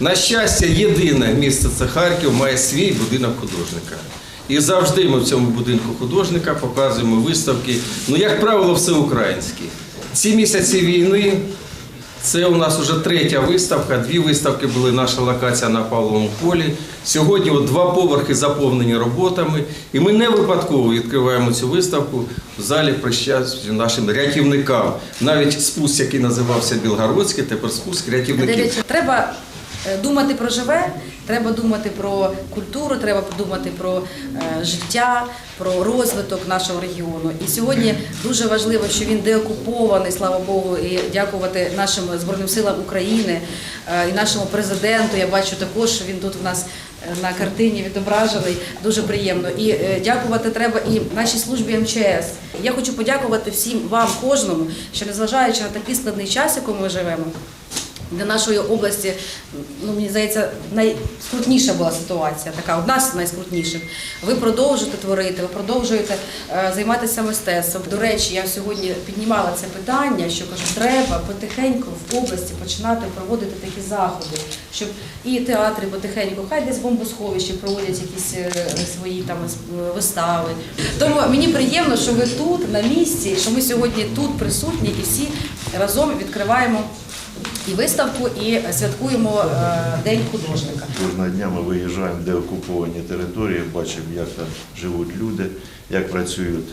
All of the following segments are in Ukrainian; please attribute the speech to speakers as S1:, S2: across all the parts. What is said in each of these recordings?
S1: На щастя, єдине місто це Харків має свій будинок художника. І завжди ми в цьому будинку художника показуємо виставки, ну, як правило, всеукраїнські. Ці місяці війни це у нас вже третя виставка. Дві виставки були наша локація на Павловому полі. Сьогодні от два поверхи заповнені роботами. І ми не випадково відкриваємо цю виставку в залі прищастю нашим рятівникам. Навіть спуск, який називався Білгородський, тепер спуск рятівників.
S2: Треба думати про живе, треба думати про культуру, треба думати про е, життя, про розвиток нашого регіону. І сьогодні дуже важливо, що він деокупований, слава Богу, і дякувати нашим збройним силам України е, і нашому президенту. Я бачу також, що він тут у нас. е, На картині відображений дуже приємно. І е, дякувати треба і нашій службі МЧС. Я хочу подякувати всім вам, кожному, що незважаючи на такий складний час, в якому ми живемо, для нашої області, ну мені здається, найскрутніша була ситуація, така одна з найскрутніших. Ви продовжуєте творити, ви продовжуєте е, займатися мистецтвом. До речі, я сьогодні піднімала це питання, що кажу, треба потихеньку в області починати проводити такі заходи, щоб і театри потихеньку, хай десь бомбосховищі проводять якісь е, свої там е, вистави. Тому мені приємно, що ви тут на місці, що ми сьогодні тут присутні і всі разом відкриваємо і виставку, і святкуємо е, День художника.
S3: Кожного дня ми виїжджаємо, де окуповані території, бачимо, як там живуть люди, як працюють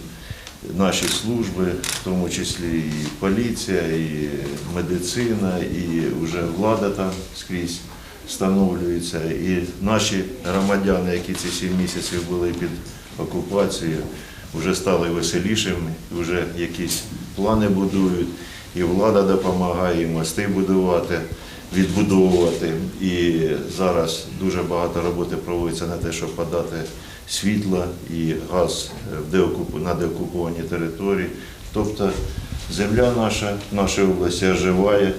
S3: наші служби, в тому числі і поліція, і медицина, і вже влада там скрізь встановлюється. І наші громадяни, які ці сім місяців були під окупацією, вже стали веселішими, вже якісь плани будують, і влада допомагає, і мости будувати відбудовувати. І зараз дуже багато роботи проводиться на те, щоб подати світло і газ деокуп- на деокуповані території. Тобто земля наша, наша область оживає,